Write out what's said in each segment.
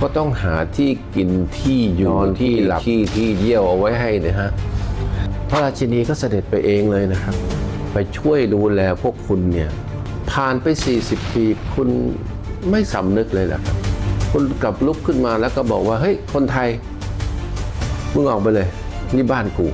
ก็ต้องหาที่กินที่อยู่ที่หลับที่ที่เยี่ยวเอาไว้ให้นะฮะพระราชินีก็เสด็จไปเองเลยนะครับ ไปช่วยดูแลพวกคุณเนี่ยผ่านไป 40 ปีคุณไม่สำนึกเลยนะครับคุณกลับลุกขึ้นมาแล้วก็บอกว่าเฮ้ยคนไทยมึงออกไปเลย นี่บ้านกู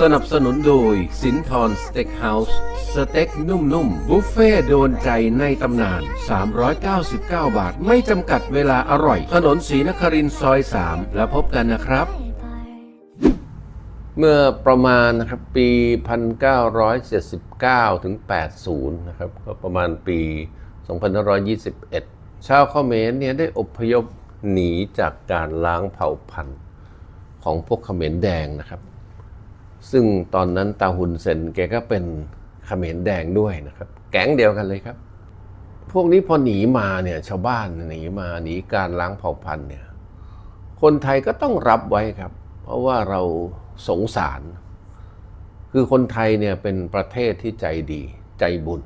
สนับสนุนโดยสินทรสเต็กเฮาส์สเต็กนุ่มๆบุฟเฟ่โดนใจในตำนาน 399 บาท ไม่จำกัดเวลาอร่อย ถนนศรีนครินทร์ซอย 3 แล้วพบกันนะครับ เมื่อประมาณนะครับปี 1979 ถึง 80 นะครับ ก็ประมาณปี 2521 ชาวเขมรเนี่ยได้อพยพหนีจากการล้างเผ่าพันธุ์ของพวกเขมรแดงนะครับ ซึ่งตอนนั้นตาหุนเซนแกก็เป็นเขมรแดงด้วยนะครับ แก๊งเดียวกันเลยครับ พวกนี้พอหนีมาเนี่ยชาวบ้านหนีมาหนีการล้างเผ่าพันธุ์เนี่ยคนไทยก็ต้องรับไว้ครับ เพราะว่าเราสงสาร คือคนไทยเนี่ยเป็นประเทศที่ใจดีใจบุญ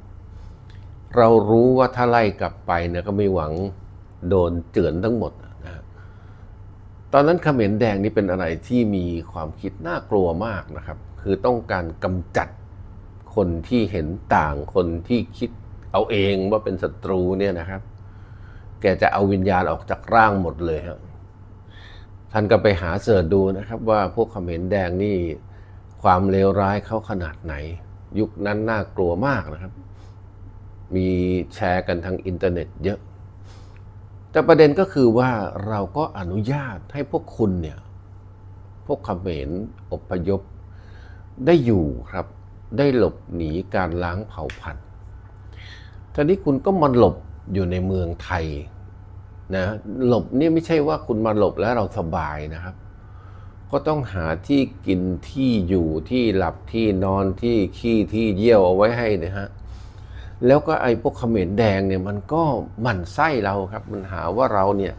เรารู้ว่าถ้าไล่กลับไปเนี่ยก็ไม่หวังโดนเจือนทั้งหมด ตอนนั้นเขมรแดงนี่เป็นอะไรที่มีความคิดน่ากลัวมากนะครับ คือต้องการกำจัดคนที่เห็นต่างคนที่คิดเอาเองว่าเป็นศัตรูเนี่ยนะครับ แกจะเอาวิญญาณออกจากร่างหมดเลยครับท่านก็ไปหาเสิร์ชดูนะครับ ว่าพวกเขมรแดงนี่ความเลวร้ายเขาขนาดไหน ยุคนั้นน่ากลัวมากนะครับ มีแชร์กันทางอินเทอร์เน็ตเยอะ แต่ประเด็นก็คือว่าเราก็อนุญาตให้พวกคุณเนี่ยพวกเขมรอพยพได้อยู่ครับ ได้หลบหนีการล้างเผ่าพันธุ์ทีนี้คุณก็มาหลบอยู่ในเมืองไทยนะหลบนี่ไม่ใช่ว่าคุณมาหลบแล้วเราสบายนะครับ ก็ต้องหาที่กินที่อยู่ที่หลับที่นอนที่ขี้ที่เยี่ยวเอาไว้ให้นะฮะ แล้วก็ไอ้พวกเขมรแดงเนี่ยมันก็หมั่นไส้เราครับ มันหาว่าเราเนี่ย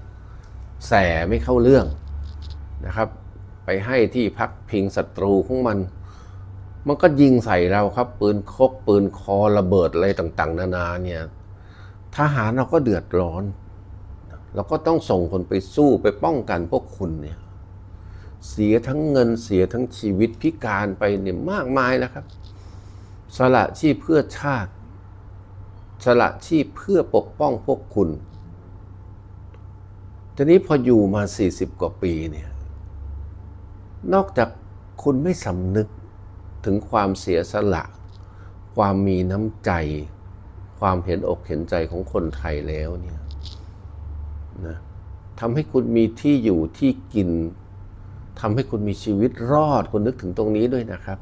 แสไม่เข้าเรื่องนะครับ ไปให้ที่พักพิงศัตรูของมัน มันก็ยิงใส่เราครับ ปืนคกปืนคอระเบิดอะไรต่าง ๆ นานาเนี่ยทหารเราก็เดือดร้อน เราก็ต้องส่งคนไปสู้ไปป้องกันพวกคุณเนี่ยเสียทั้งเงินเสียทั้งชีวิตพิการไปเนี่ยมากมายแล้วครับ สละชีพเพื่อชาติ สละชีพเพื่อปกป้องพวกคุณ ทีนี้พออยู่มา 40 กว่าปีเนี่ย นอกจากคุณไม่สำนึกถึงความเสียสละ ความมีน้ำใจ ความเห็นอกเห็นใจของคนไทยแล้วเนี่ยนะทำให้คุณมีที่อยู่ที่กินทำให้คุณมีชีวิตรอด คุณนึกถึงตรงนี้ด้วยนะครับ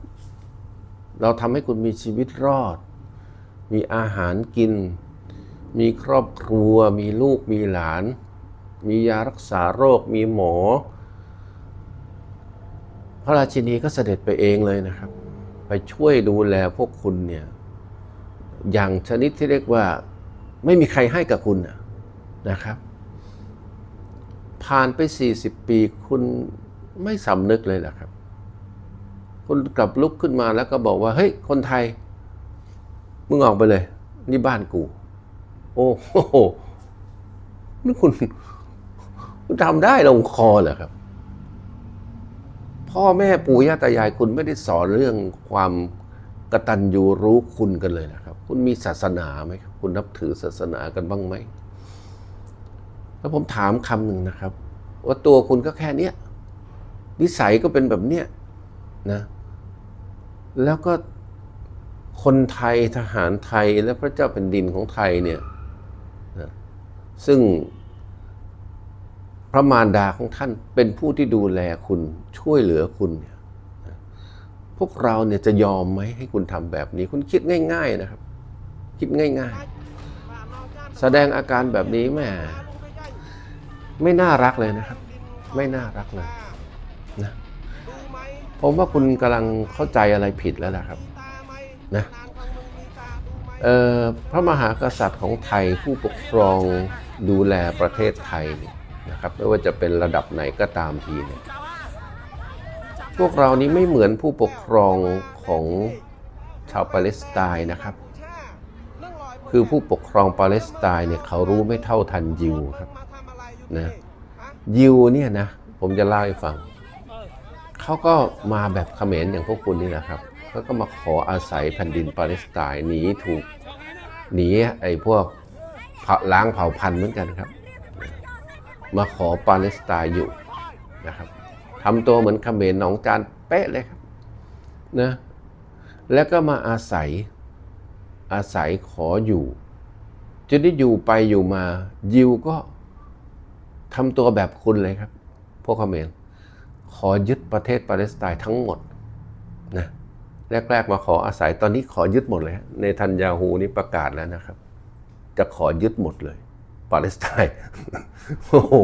เราทำให้คุณมีชีวิตรอด มีอาหารกิน มีครอบครัว มีลูกมีหลาน มียารักษาโรค มีหมอ พระราชินีก็เสด็จไปเองเลยนะครับ ไปช่วยดูแลพวกคุณเนี่ยอย่างชนิดที่เรียกว่าไม่มีใครให้กับคุณนะนะครับ ผ่านไป 40 ปีคุณไม่สำนึกเลยเหรอครับ คุณกลับลุกขึ้นมาแล้วก็บอกว่า เฮ้ย คนไทย มึงออกไปเลย นี่บ้านกู โอ้โหนี่คุณคุณทำได้ลงคอเหรอครับ พ่อแม่ปู่ย่าตายายคุณไม่ได้สอนเรื่องความกตัญญูรู้คุณกันเลยนะครับ คุณมีศาสนาไหมครับ คุณนับถือศาสนากันบ้างไหม แล้วผมถามคำหนึ่งนะครับ ว่าตัวคุณก็แค่เนี้ยนิสัยก็เป็นแบบเนี้ยนะ แล้วก็ คนไทยทหารไทยและพระเจ้าแผ่นดินของไทยเนี่ยนะซึ่งพระมารดาของท่านเป็นผู้ที่ดูแลคุณช่วยเหลือคุณเนี่ยพวกเราเนี่ยจะยอมไหมให้คุณทำแบบนี้ คุณคิดง่าย ๆนะครับ คิดง่าย ๆ แสดงอาการแบบนี้แม่ไม่น่ารักเลยนะครับ ไม่น่ารักเลยนะผมว่าคุณกำลังเข้าใจอะไรผิดแล้วล่ะครับ นะเอ่อพระมหากษัตริย์ของไทยผู้ปกครองดูแลประเทศไทยเนี่ยนะครับไม่ว่าจะเป็นระดับไหนก็ตามทีเนี่ยพวกเรานี้ไม่เหมือนผู้ปกครองของชาวปาเลสไตน์นะครับ คือผู้ปกครองปาเลสไตน์เนี่ยเขารู้ไม่เท่าทันยิวครับนะยิวเนี่ยนะผมจะเล่าให้ฟัง เขาก็มาแบบเขมรอย่างพวกคุณนี่แหละครับ เขาก็มาขออาศัยแผ่นดินปาเลสไตน์หนีถูกหนีไอ้พวกเผาล้างเผ่าพันธุ์เหมือนกันครับ มาขอปาเลสไตน์อยู่นะครับทำตัวเหมือนเขมรหนองจานเป๊ะเลยครับนะแล้วก็มาอาศัยอาศัยขออยู่จนได้อยู่ไปอยู่มายิวก็ทำตัวแบบคุณเลยครับ พวกเขมรขอยึดประเทศปาเลสไตน์ทั้งหมดนะ แรก ๆ มาขออาศัยตอนนี้ขอยึดหมดเลย ในทันยาฮูนี่ประกาศแล้วนะครับ จะขอยึดหมดเลย ปาเลสไตน์โอ้โห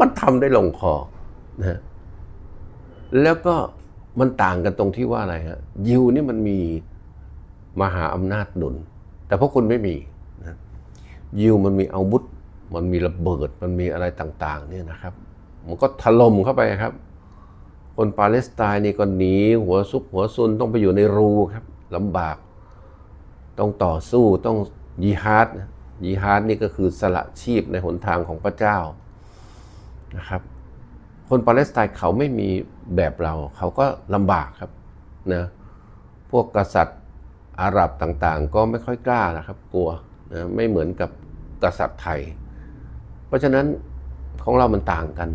มันทำได้ลงคอนะแล้วก็มันต่างกันตรงที่ว่าอะไรฮะยิวนี่มันมีมหาอำนาจหนุน แต่พวกคุณไม่มีนะยิวมันมีอาวุธ มันมีระเบิด มันมีอะไรต่าง ๆ เนี่ยนะครับ มันก็ถล่มเข้าไปครับ คนปาเลสไตน์นี่ก็หนีหัวซุกหัวซุนต้องไปอยู่ในรูครับลำบาก ต้องต่อสู้ต้องยิฮาดนะยิฮาดนี่ก็คือสละชีพในหนทางของพระเจ้านะครับคนปาเลสไตน์เขาไม่มีแบบเรา เขาก็ลำบากครับนะพวกกษัตริย์อาหรับต่างๆ ก็ไม่ค่อยกล้านะครับ กลัวนะไม่เหมือนกับกษัตริย์ไทย เพราะฉะนั้นของเรามันต่างกัน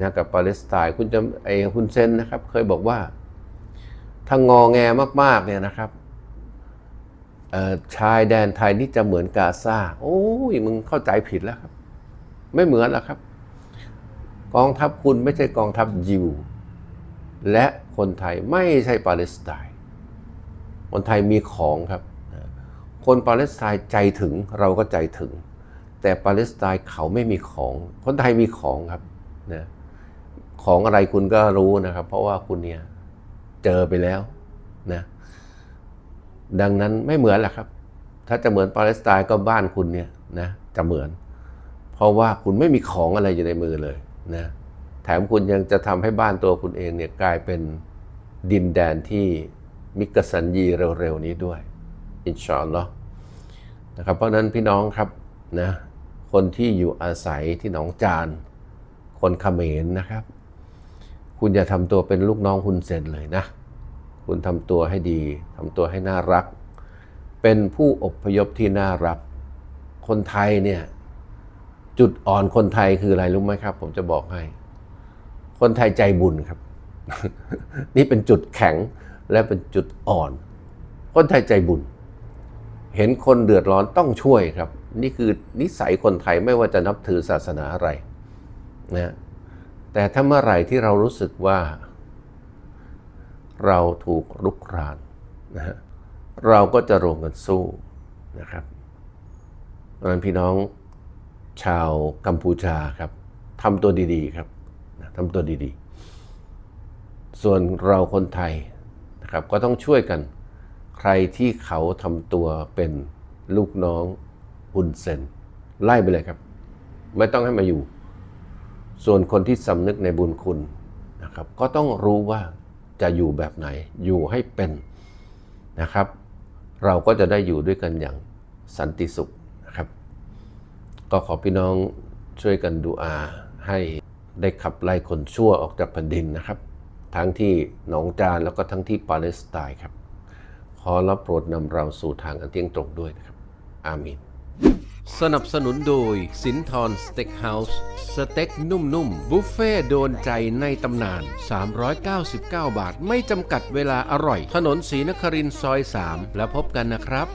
นะกับปาเลสไตน์คุณจะไอฮุนเซนนะครับ เคยบอกว่า ถ้างอแงมาก ๆ เนี่ยนะครับชายแดนไทยนี่จะเหมือนกาซาโอ้ยมึงเข้าใจผิดแล้วครับ ไม่เหมือนแล้วครับ กองทัพคุณไม่ใช่กองทัพยิว และคนไทยไม่ใช่ปาเลสไตน์คนไทยมีของครับ คนปาเลสไตน์ใจถึงเราก็ใจถึง แต่ปาเลสไตน์เขาไม่มีของ คนไทยมีของครับนะ ของอะไรคุณก็รู้นะครับ เพราะว่าคุณเนี่ยเจอไปแล้วนะดังนั้นไม่เหมือนแหละครับ ถ้าจะเหมือนปาเลสไตน์ก็บ้านคุณเนี่ยนะจะเหมือน เพราะว่าคุณไม่มีของอะไรอยู่ในมือเลยนะแถมคุณยังจะทำให้บ้านตัวคุณเองเนี่ยกลายเป็นดินแดนที่มิกสันยีเร็วๆนี้ด้วยอินชอัลลอฮ์นะครับเพราะฉะนั้นพี่น้องครับนะคนที่อยู่อาศัยที่หนองจาน คนเขมรนะครับ คุณอย่าทำตัวเป็นลูกน้องคุณเซนเลยนะ คุณทำตัวให้ดีทำตัวให้น่ารัก เป็นผู้อพยพที่น่ารัก คนไทยเนี่ยจุดอ่อนคนไทยคืออะไรรู้ไหมครับ ผมจะบอกให้ คนไทยใจบุญครับ นี่เป็นจุดแข็งและเป็นจุดอ่อน คนไทยใจบุญ เห็นคนเดือดร้อนต้องช่วยครับ นี่คือนิสัยคนไทยไม่ว่าจะนับถือศาสนาอะไรนะ แต่ถ้าเมื่อไหร่ที่เรารู้สึกว่า เราถูกรุกรานนะฮะเราก็จะรวมกันสู้นะครับเพราะนั้นพี่น้องชาวกัมพูชาครับทำตัวดีๆครับทำตัวดีๆ ส่วนเราคนไทยนะครับก็ต้องช่วยกัน ใครที่เขาทำตัวเป็นลูกน้องฮุนเซนไล่ไปเลยครับ ไม่ต้องให้มาอยู่ ส่วนคนที่สำนึกในบุญคุณนะครับก็ต้องรู้ว่าจะอยู่แบบไหนอยู่ให้เป็นนะครับ เราก็จะได้อยู่ด้วยกันอย่างสันติสุขนะครับ ก็ขอพี่น้องช่วยกันดูอาให้ได้ขับไล่คนชั่วออกจากแผ่นดินนะครับ ทั้งที่หนองจานแล้วก็ทั้งที่ปาเลสไตน์ครับ ขอรับโปรดนำเราสู่ทางอันเที่ยงตรงด้วยนะครับ อาเมน สนับสนุนโดยสินทรสเต็กเฮาส์สเต็กนุ่มๆบุฟเฟ่โดนใจในตำนาน 399 บาท ไม่จำกัดเวลาอร่อย ถนนศรีนครินทร์ซอย 3 แล้วพบกันนะครับ